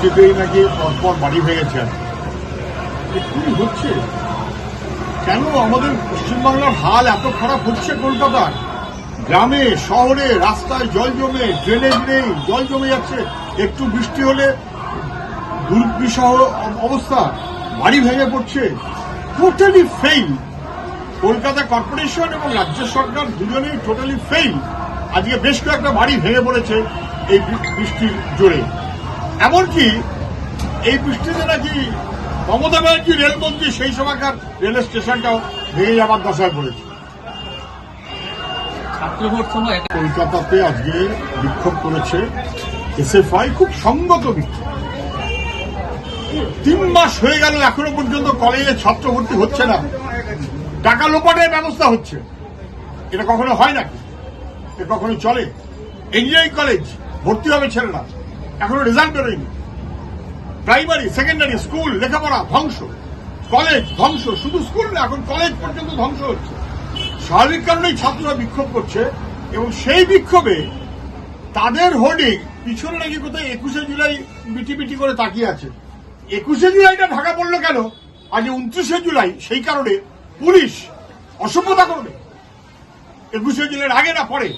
বৃষ্টিতেই নাকি পরপর বাড়ি ভেঙেছে এক্ষুনি হচ্ছে? কেন আমাদের পশ্চিমবাংলার হাল এত খারাপ হচ্ছে কলকাতার? গ্রামে, শহরে রাস্তায় জল জমে ড্রেনেজ নেই, জল জমে যাচ্ছে। একটু বৃষ্টি হলে দুর্বিষহ অবস্থা, বাড়ি ভেঙে পড়ছে। টোটালি ফেইল কলকাতা কর্পোরেশন এবং রাজ্য সরকার দুজনেই টোটালি ফেইল আজকে বেশ কয়েকটা বাড়ি ভেঙে পড়েছে এই বৃষ্টির জোরে। এমনকি এই বৃষ্টিতে নাকি মমতা ব্যানার্জি রেলমন্ত্রী সেই সময়কার রেল স্টেশনটাও ভেঙে যাবার দশায় পড়েছে কলকাতাতে আজকে বিক্ষোভ করেছে এসএফআই খুব সঙ্গত বিক্ষোভ। তিন মাস হয়ে গেল এখনও পর্যন্ত কলেজে ছাত্র ভর্তি হচ্ছে না। টাকা লোপাটের ব্যবস্থা হচ্ছে। এটা কখনো হয় নাকি? এটা কখনো চলে? ইঞ্জিনিয়ারিং কলেজ ভর্তি হবে ছেলেরা। এখনও রেজাল্ট বেরোয়নি। প্রাইমারি সেকেন্ডারি স্কুল লেখাপড়া ধ্বংস। কলেজ ধ্বংস। শুধু স্কুল না এখন কলেজ পর্যন্ত ধ্বংস হচ্ছে। স্বাভাবিক কারণেই ছাত্ররা বিক্ষোভ করছে এবং সেই বিক্ষোভে তাদের হোর্ডিং পিছনে নাকি কোথায় একুশে জুলাই বিটি বিটি করে তাকিয়ে আছে। একুশে জুলাইটা ঢাকা পড়ল কেন? আজ উনত্রিশে জুলাই, সেই কারণে পুলিশ অসভ্যতা করবে। একুশে জুলাইয়ের আগে না পরে।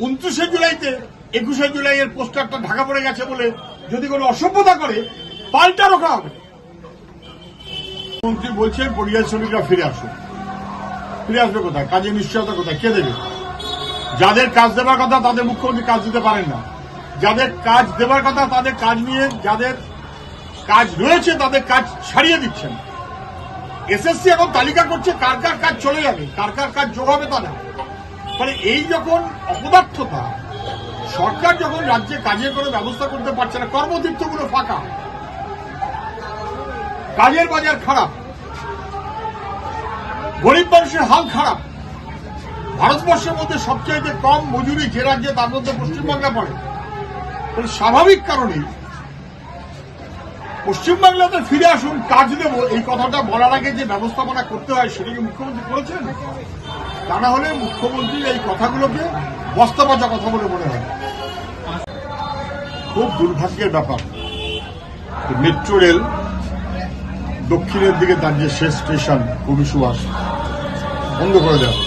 উনত্রিশে জুলাইতে একুশে জুলাই এর পোস্টারটা ঢাকা পড়ে গেছে বলে যদি কোনো অসভ্যতা করে পাল্টা রোখা হবে। মন্ত্রী বলছেন, পরিযায়ী শ্রমিকরা ফিরে আসুন। ফিরে আসবে কোথায়? কাজে নিশ্চয়তা কোথায়? কে দেবে? যাদের কাজ দেবার কথা তাদের মুখ্যমন্ত্রী কাজ দিতে পারেন না। যাদের কাজ দেওয়ার কথা তাদের কাজ নিয়ে, যাদের কাজ রয়েছে তাদের কাজ ছাড়িয়ে দিচ্ছেন। এসএসসি এখন তালিকা করছে কার কার কাজ চলে যাবে, কার কার কাজ যোগ হবে তা না। মানে এই যখন অপদার্থতা সরকার যখন রাজ্যে কাজের কোনো ব্যবস্থা করতে পারছে না কর্মতীর্থগুলো ফাঁকা। কাজের বাজার খারাপ। গরিব মানুষের হাল খারাপ। ভারতবর্ষের মধ্যে সবচাইতে কম মজুরি যে রাজ্যে, তার মধ্যে পশ্চিমবাংলা পড়ে। স্বাভাবিক কারণেই পশ্চিমবাংলাতে ফিরে আসুন, কাজ দেব। এই কথাটা বলার আগে যে ব্যবস্থাপনা করতে হয়, সেটা কি মুখ্যমন্ত্রী করেছেন? তা না হলে মুখ্যমন্ত্রীর এই কথাগুলোকে বস্তা পচা কথা বলে মনে হয়। খুব দুর্ভাগ্যের ব্যাপার মেট্রো রেল দক্ষিণের দিকে তার যে শেষ স্টেশন কবি সুভাষ, বন্ধ করে দেওয়া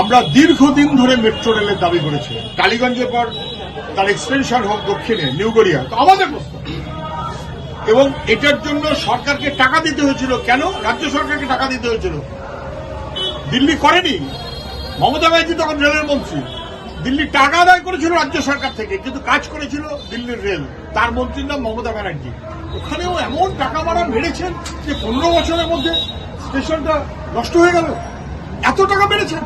আমরা দীর্ঘদিন ধরে মেট্রো রেলের দাবি করেছি। টালিগঞ্জের পর তার এক্সটেনশন হোক দক্ষিণে নিউগড়িয়া তো আমাদের প্রস্তাব এবং এটার জন্য সরকারকে টাকা দিতে হয়েছিল কেন? রাজ্য সরকারকে টাকা দিতে হয়েছিল। দিল্লি করেনি। মমতা ব্যানার্জি তখন রেলের মন্ত্রী। দিল্লি টাকা আদায় করেছিল রাজ্য সরকার থেকে, কিন্তু কাজ করেছিল দিল্লির রেল। তার মন্ত্রীর নাম মমতা ব্যানার্জি। ওখানেও এমন টাকা মারা মেরেছেন যে পনেরো বছরের মধ্যে স্টেশনটা নষ্ট হয়ে গেল। এত টাকা মেরেছেন।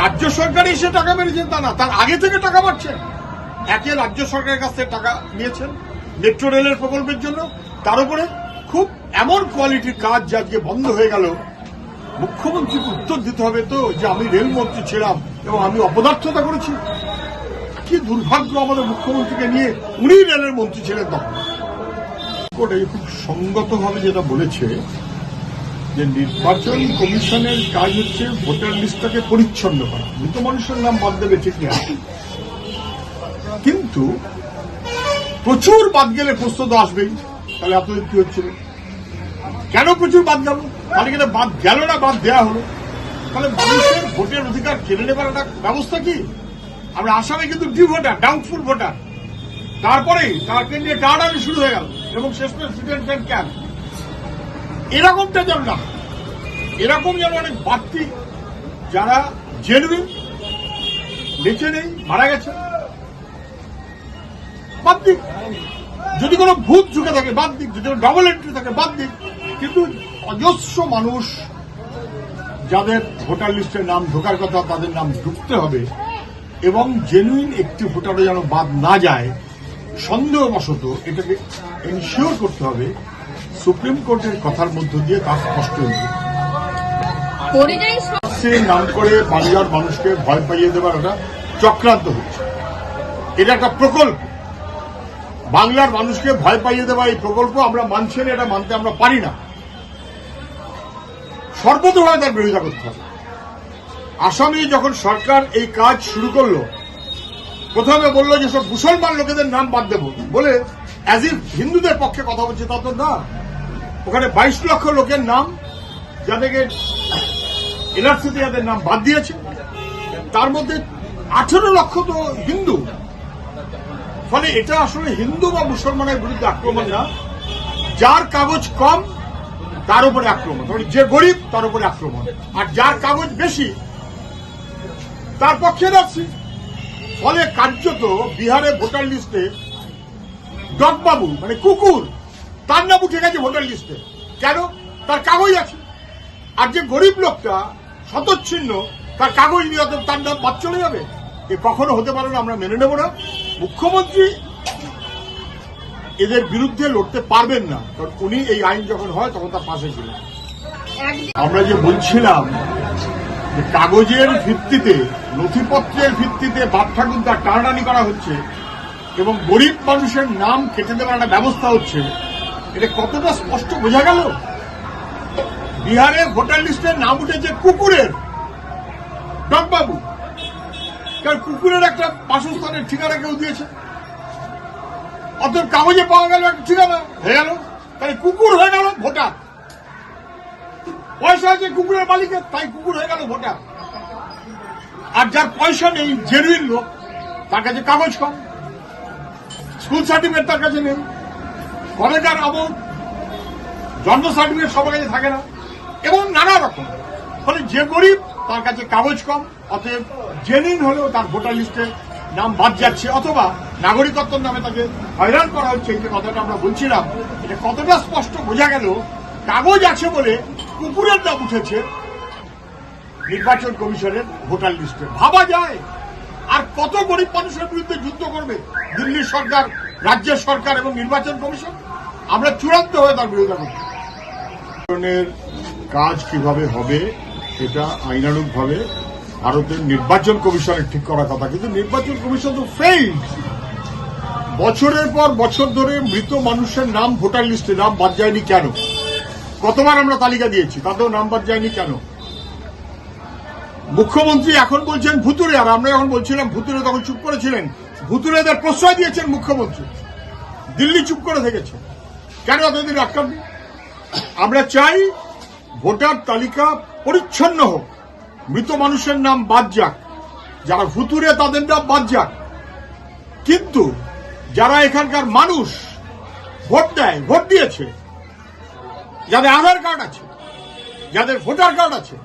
রাজ্য সরকার এসে টাকা মেরেছেন তা না, তার আগে থেকে টাকা পাচ্ছেন একে রাজ্য সরকারের কাছ থেকে টাকা নিয়েছেন মেট্রো রেলের প্রকল্পের জন্য। তার উপরে খুব এমন কোয়ালিটির কাজ যে আজকে বন্ধ হয়ে গেল। মুখ্যমন্ত্রীকে উত্তর দিতে হবে তো যে আমি রেলমন্ত্রী ছিলাম এবং আমি অপদার্থতা করেছি। কি দুর্ভাগ্য আমাদের মুখ্যমন্ত্রীকে নিয়ে উনি রেলের মন্ত্রী ছিলেন তখন। খুব সঙ্গতভাবে যেটা বলেছে যে নির্বাচন কমিশনের কাজ হচ্ছে ভোটার লিস্টটাকে পরিচ্ছন্ন করা। মৃত মানুষের নাম বাদ দেবে ঠিক না কিন্তু প্রচুর বাদ গেলে প্রশ্ন তো আসবেই। তাহলে এতদিন কি হচ্ছিল কেন প্রচুর বাদ গেল? তাহলে কিন্তু বাদ গেল না, বাদ দেওয়া হলো। তাহলে মানুষের ভোটের অধিকার কেড়ে নেবার একটা ব্যবস্থা কি? আমরা আসামে কিন্তু ডি ভোটার ডাউটফুল ভোটার তারপরে তাকে নিয়ে টানাটানি শুরু হয়ে গেল, এবং শেষমেশ প্রেসিডেন্ট ক্যাম্প এরকমটা যেন না এরকম যেন অনেক বাড়তি যারা জেনুইন বেঁচে নেই, মারা গেছে। বাদ দিক। যদি কোনো ভূত ঝুঁকে থাকে, বাদ দিক। যদি ডবল এন্ট্রি থাকে, বাদ দিক। কিন্তু অজস্র মানুষ যাদের ভোটার লিস্টে নাম ঢোকার কথা তাদের নাম ঢুকতে হবে এবং জেনুইন একটি ভোটারও যেন বাদ না যায় সন্দেহবশত এটাকে এনশিওর করতে হবে সুপ্রিম কোর্টের কথার মধ্য দিয়ে তা স্পষ্ট হয়েছে নাম করে বাংলার মানুষকে ভয় পাইয়ে দেবার একটা চক্রান্ত হচ্ছে। এটা একটা প্রকল্প। বাংলার মানুষকে ভয় পাইয়ে দেওয়া এই প্রকল্প আমরা মানছি না এটা মানতে আমরা পারি না। সর্বতভাবে তার বিরোধিতা করতে হবে। আসামে যখন সরকার এই কাজ শুরু করল, প্রথমে বলল যে সব মুসলমান লোকেদের নাম বাদ দেবো বলে অ্যাজ হিন্দুদের পক্ষে কথা বলছে, তা তো না। ওখানে বাইশ লক্ষ লোকের নাম, যাদেরকে এনআরসিতে যাদের নাম বাদ দিয়েছে, তার মধ্যে আঠেরো লক্ষ তো হিন্দু। ফলে এটা আসলে হিন্দু বা মুসলমানের বিরুদ্ধে আক্রমণ না। যার কাগজ কম তার উপরে আক্রমণ। যে গরিব, তার উপরে আক্রমণ। আর যার কাগজ বেশি, তার পক্ষে যাচ্ছি ফলে কার্যত বিহারে ভোটার লিস্টে ডগবাবু মানে কুকুর, তার নাম উঠে গেছে ভোটার লিস্টে। কেন? তার কাগজ আছে। আর যে গরিব লোকটা শতচ্ছিন্ন তার কাগজ নিয়ে তার নাম বাদ চলে যাবে? এ কখনো হতে পারে না, আমরা মেনে নেব না। মুখ্যমন্ত্রী এদের বিরুদ্ধে লড়তে পারবেন না। কারণ উনি এই আইন যখন হয় তখন তার পাশে ছিলেন। আমরা যে বলছিলাম কাগজের ভিত্তিতে নথিপত্রের ভিত্তিতে বাপ ঠাকুর তার টানাটানি করা হচ্ছে এবং গরিব মানুষের নাম কেটে দেওয়ার একটা ব্যবস্থা হচ্ছে এটা কতটা স্পষ্ট বোঝা গেল? বিহারে ভোটার লিস্টের নাম উঠেছে কুকুরের। ডকবাবু কারণ কুকুরের একটা বাসস্থানের ঠিকানা কেউ দিয়েছে। অত কাগজে পাওয়া গেল একটা ঠিকানা। হয়ে গেল। তাই কুকুর হয়ে গেল ভোটার। পয়সা আছে কুকুরের মালিকের, তাই কুকুর হয়ে গেল ভোটার। আর যার পয়সা নেই, জেনুইন লোক, তার কাছে কাগজ কম। স্কুল সার্টিফিকেট তার কাছে নেই। কলেজার আমল জন্ম সার্টিফিকেট সবার কাছে থাকে না। এবং নানা রকম। ফলে যে গরিব, তার কাছে কাগজ কম, অতএব জেনুইন হলেও তার ভোটার লিস্টে নাম বাদ যাচ্ছে, অথবা নাগরিকত্বর নামে তাকে হয়রান করা হচ্ছে, এই যে কথাটা আমরা বলছিলাম, এটা কতটা স্পষ্ট বোঝা গেল, কাগজ আছে বলে কুকুরের নাম উঠেছে নির্বাচন কমিশনের ভোটার লিস্টে। ভাবা যায়, আর কত গরিব মানুষের বিরুদ্ধে যুদ্ধ করবে দিল্লির সরকার, রাজ্যের সরকার এবং নির্বাচন কমিশন? আমরা চূড়ান্ত হয়ে তার বিরোধিতা করব। কাজ কীভাবে হবে এটা আইনানুগভাবে ভারতের নির্বাচন কমিশনের ঠিক করার কথা, কিন্তু নির্বাচন কমিশন তো ফেইল্ড বছরের পর বছর ধরে মৃত মানুষের নাম ভোটার লিস্টে নাম বাদ যায়নি কেন? কতবার আমরা তালিকা দিয়েছি, তাতেও নাম বাদ যায়নি কেন? মুখ্যমন্ত্রী এখন বলছেন ভুতুরে আর আমরা এখন বলছিলাম ভুতুরে তখন চুপ করেছিলেন। ভুতুরেদের প্রশ্রয় দিয়েছেন মুখ্যমন্ত্রী। দিল্লি চুপ করে থেকেছে। কেন এতদিন আটকাবি আমরা চাই ভোটার তালিকা পরিচ্ছন্ন হোক। মৃত মানুষের নাম বাদ যাক। যারা ভুতুরে তাদের নাম বাদ যাক। কিন্তু যারা এখানকার মানুষ, ভোট দেয়, ভোট দিয়েছে, যাদের আধার কার্ড আছে, যাদের ভোটার কার্ড আছে,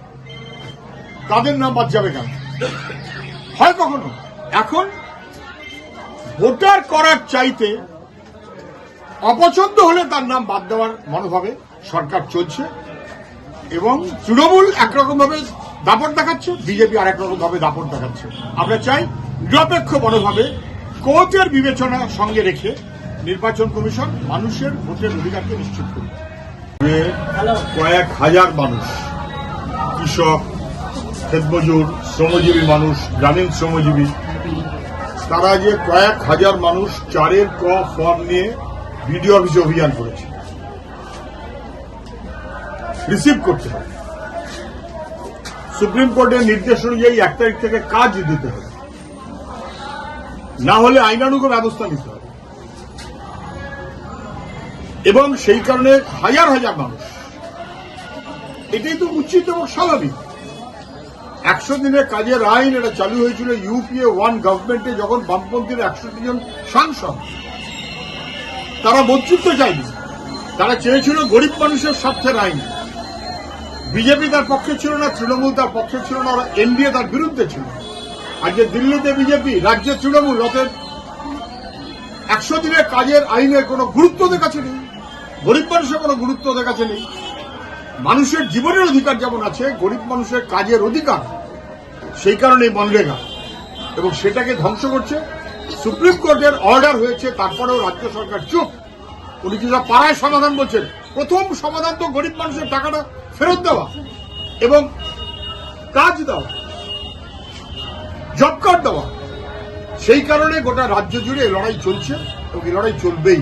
তাদের নাম বাদ যাবে কেন? হয় কখনো? এখন ভোটার করার চাইতে অপছন্দ হলে তার নাম বাদ দেওয়ার মনোভাবে সরকার চলছে এবং তৃণমূল একরকম ভাবে দাপট দেখাচ্ছে বিজেপি আর একরকম ভাবে দাপট দেখাচ্ছে। আমরা চাই নিরপেক্ষ মনোভাবে কোর্টের বিবেচনা সঙ্গে রেখে নির্বাচন কমিশন মানুষের ভোটের অধিকারকে নিশ্চিত করবে কয়েক হাজার মানুষ কৃষক ক্ষেতমজুর শ্রমজীবী মানুষ গ্রামীণ শ্রমজীবী তারা যে কয়েক হাজার মানুষ চারের ক ফর্ম নিয়ে বিডিও অফিসে অভিযান করেছে। রিসিভ করতে হবে। সুপ্রিম কোর্টের নির্দেশ অনুযায়ী এক তারিখ থেকে কাজ দিতে হবে। না হলে আইনানুগ ব্যবস্থা নিতে হবে। এবং সেই কারণে হাজার হাজার মানুষ, এটাই তো উচিত এবং স্বাভাবিক। একশো দিনের কাজের আইন, এটা চালু হয়েছিল ইউপিএ ওয়ান গভর্নমেন্টে যখন বামপন্থীর একষট্টি জন সাংসদ। তারা মন্ত্রিত্ব চায়নি তারা চেয়েছিল গরিব মানুষের স্বার্থের আইন। বিজেপি তার পক্ষে ছিল না, তৃণমূল তার পক্ষে ছিল না, ওরা এনডিএ তার বিরুদ্ধে ছিল। আজকে দিল্লিতে বিজেপি, রাজ্যে তৃণমূল, অতএব একশো দিনের কাজের আইনের কোনো গুরুত্ব কাছে নেই। গরিব মানুষের কোনো গুরুত্ব কাছে নেই। মানুষের জীবনের অধিকার যেমন আছে, গরিব মানুষের কাজের অধিকার সেই কারণে মনরেগা এবং সেটাকে ধ্বংস করছে। সুপ্রিম কোর্টের অর্ডার হয়েছে, তারপরেও রাজ্য সরকার চুপ। উনি কি পাড়ায় সমাধান বলছেন? প্রথম সমাধান তো গরিব মানুষের টাকাটা ফেরত দেওয়া এবং কাজ দেওয়া জব কার্ড দেওয়া। সেই কারণে গোটা রাজ্য জুড়ে লড়াই চলছে এবং লড়াই চলবেই।